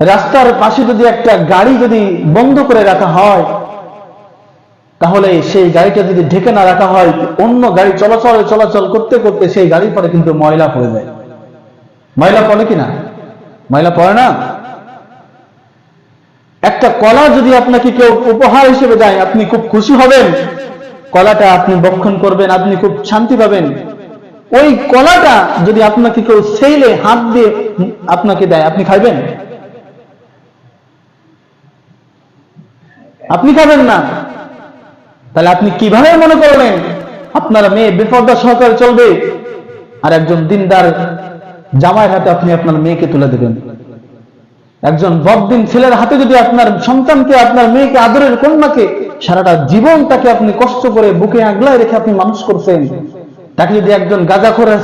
রাস্তার পাশে যদি একটা গাড়ি যদি বন্ধ করে রাখা হয়, তাহলে সেই গাড়িটা যদি ঢেকে না রাখা হয়, অন্য গাড়ি চলাচল চলাচল করতে করতে সেই গাড়ির পরে কিন্তু ময়লা পড়ে যায়। ময়লা পড়ে কিনা? ময়লা পড়ে না? একটা কলা যদি আপনাকে কেউ উপহার হিসেবে দেয়, আপনি খুব খুশি হবেন। কলাটা আপনি বক্ষণ করবেন, আপনি খুব শান্তি পাবেন। ওই কলাটা যদি আপনাকে কেউ সেইলে হাত দিয়ে আপনাকে দেয়, আপনি খাইবেন? আপনি খাবেন না। তাহলে আপনি কীভাবে মনে করলেন আপনার মেয়ে বেপর্দা সহকারে চলবে। আর একজন দিনদার জামাইয়ের হাতে আপনি আপনার মেয়েকে তুলে দেবেন। একজন বদিন ছেলের হাতে যদি আপনার সন্তানকে, আপনার মেয়েকে, আদরের কন্যাকে সারাটা জীবন তাকে আপনি কষ্ট করে বুকে আগলায় রেখে আপনি মানুষ করছেন, তাকে যদি একজন গাঁজা করে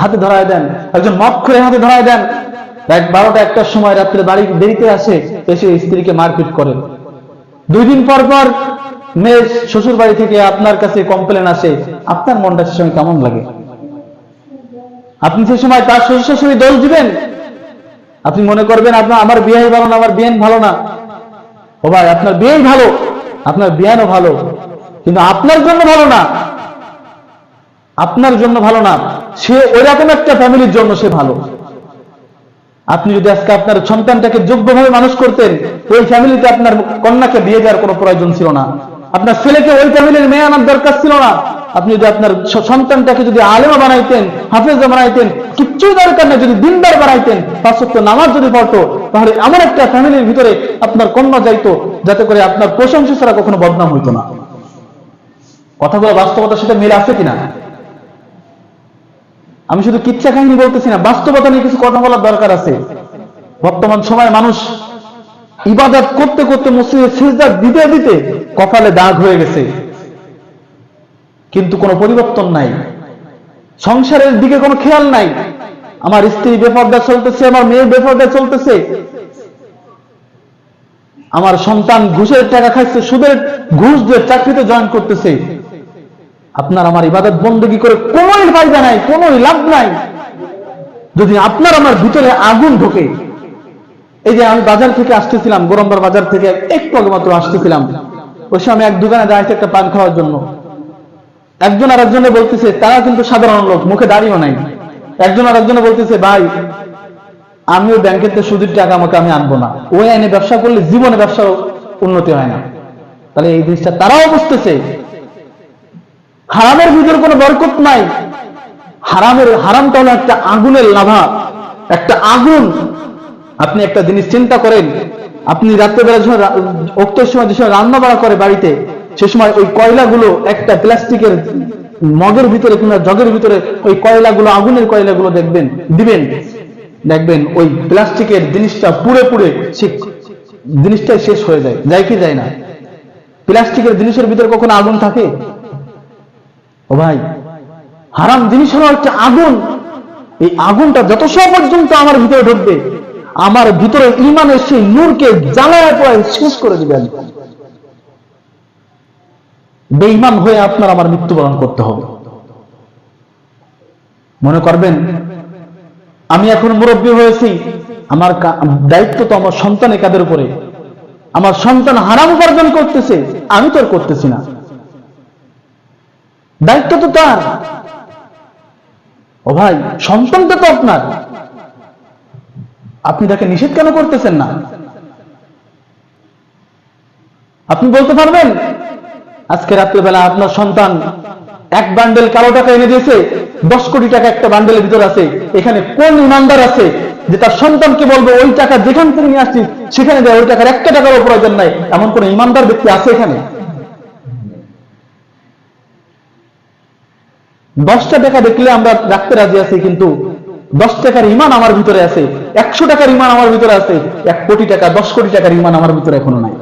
হাতে ধরায় দেন, একজন মদ করে হাতে ধরায় দেন এক বারোটা একটার সময় রাত্রে বাড়ি দেরিতে আসে, এসে স্ত্রীকে মারপিট করে। দুই দিন পর পর মেয়ে শ্বশুর বাড়ি থেকে আপনার কাছে কমপ্লেন আসে, আপনার মনটা সে সময় কেমন লাগে? আপনি সে সময় তার শ্বশুর শাশুড়ি দোষ দিবেন? আপনি মনে করবেন, আপনার, আমার বিয়ে ভালো না, আমার বিয়ান ভালো না। ও ভাই, আপনার বিয়েই ভালো, আপনার বিয়ানও ভালো, কিন্তু আপনার জন্য ভালো না। আপনার জন্য ভালো না, সে ওই রকম একটা ফ্যামিলির জন্য সে ভালো। আপনি যদি আজকে আপনার সন্তানটাকে যোগ্যভাবে মানুষ করতেন, ওই ফ্যামিলিতে আপনার কন্যাকে বিয়ে দেওয়ার কোনো প্রয়োজন ছিল না। আপনার ছেলেকে ওই ফ্যামিলির মেয়ে আনার দরকার ছিল না। আপনি যদি আপনার সন্তানটাকে যদি আলেমা বানাইতেন, হাফেজা বানাইতেন, কিচ্ছু দরকার না যদি দিনদার বানাইতেন সত্ত্বেও নামাজ যদি পড়তো, তাহলে এমন একটা ফ্যামিলির ভিতরে আপনার কন্যা যাইতো, যাতে করে আপনার প্রশংসা ছাড়া কখনো বদনাম হইতো না। কথাগুলো বাস্তবতার সাথে মিল আছে কিনা? আমি শুধু কিচ্ছা কাহিনী বলতেছি না, বাস্তবতা নিয়ে কিছু কথা বলার দরকার আছে। বর্তমান সময়ে মানুষ ইবাদত করতে করতে মসজিদে সিজদা দিতে দিতে কপালে দাগ হয়ে গেছে। কিন্তু কোনো পরিবর্তন নাই। সংসারের দিকে কোনো খেয়াল নাই। আমার স্ত্রী বেপর্দা চলতেছে, আমার মেয়ে বেপর্দা চলতেছে। আমার সন্তান ঘুষের টাকা খাইছে, সুদের ঘুষ দিয়ে চাকরিতে জয়েন করতেছে। আপনার আমার ইবাদত বন্দী করে কোনোই ফায়দা নাই, কোনোই লাভ নাই। যদি আপনার আমার ভিতরে আগুন ঢোকে, এই যে আমি বাজার থেকে আসতেছিলাম, গোরম্বার বাজার থেকে একটু আগে মাত্র আসতেছিলাম ওই সময় এক দোকানে দাঁড়িয়েছি একটা পান খাওয়ার জন্য। একজন আর একজনে বলতেছে, তারা কিন্তু সাধারণ লোক, মুখে দাঁড়িয়েও নাই। একজন আর একজনে বলতেছে, ভাই, আমিও ব্যাংকের সুদের টাকা আমাকে আমি আনব না। ওই আইনে ব্যবসা করলে জীবনে ব্যবসা উন্নতি হয় না। তাহলে এই জিনিসটা তারাও বুঝতেছে। হারামের ভিতরে কোনো বরকত নাই। হারামের হারামটা হলো একটা আগুনের লাভা। একটা আগুন। আপনি একটা জিনিস চিন্তা করেন, আপনি রাত্রেবেলা যখন রা- সময় যে সময় রান্না বাড়া করে বাড়িতে, সে সময় ওই কয়লাগুলো একটা প্লাস্টিকের মগের ভিতরে কিংবা জগের ভিতরে ওই কয়লাগুলো, আগুনের কয়লাগুলো দেখবেন, দিবেন। দেখবেন ওই প্লাস্টিকের জিনিসটা পুড়ে পুড়ে জিনিসটাই শেষ হয়ে যায় যায় কি যায় না? প্লাস্টিকের জিনিসের ভিতরে কখনো আগুন থাকে? ও ভাই, হারাম জিনিস হলো একটা আগুন। এই আগুনটা যত সব পর্যন্ত আমার ভিতরে ঢুকবে, আমার ভিতরে ইমানের সেই নূরকে জ্বালায় পড়ায় শেষ করে দিবেন বেঈমান হয়ে আপনার আমার মৃত্যুবরণ করতে হবে। মনে করবেন, আমি এখন মুরব্বী হয়েছি, আমার দায়িত্ব তো আমার সন্তানের কাদের উপরে। আমার সন্তান হারাম উপার্জন করতেছে, আমি তো করতেছি না। দায়িত্ব তো তার। ও ভাই সন্তানটা তো আপনার। আপনি তাকে নিষেধ কেন করতেছেন না? আপনি বলতে পারবেন, আজকে রাত্রেবেলা আপনার সন্তান এক বান্ডেল কালো টাকা এনে দিয়েছে, দশ কোটি টাকা একটা বান্ডেলের ভিতর আছে, এখানে কোন ইমানদার আছে যে তার সন্তানকে বলব, ওই টাকা যেখান থেকে নিয়ে আসছি সেখানে দেয়, ওই টাকার একটা টাকারও প্রয়োজন নাই। এমন কোন ইমানদার ব্যক্তি আছে এখানে? দশটা টাকা দেখলে আমরা রাখতে রাজি আছি, কিন্তু দশ টাকার ইমান আমার ভিতরে আছে, একশো টাকার ইমান আমার ভিতরে আছে, এক কোটি টাকা, দশ কোটি টাকার ইমান আমার ভিতরে এখনও নাই।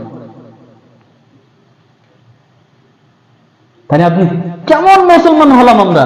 তাহলে আপনি কেমন মুসলমান হলাম আমরা?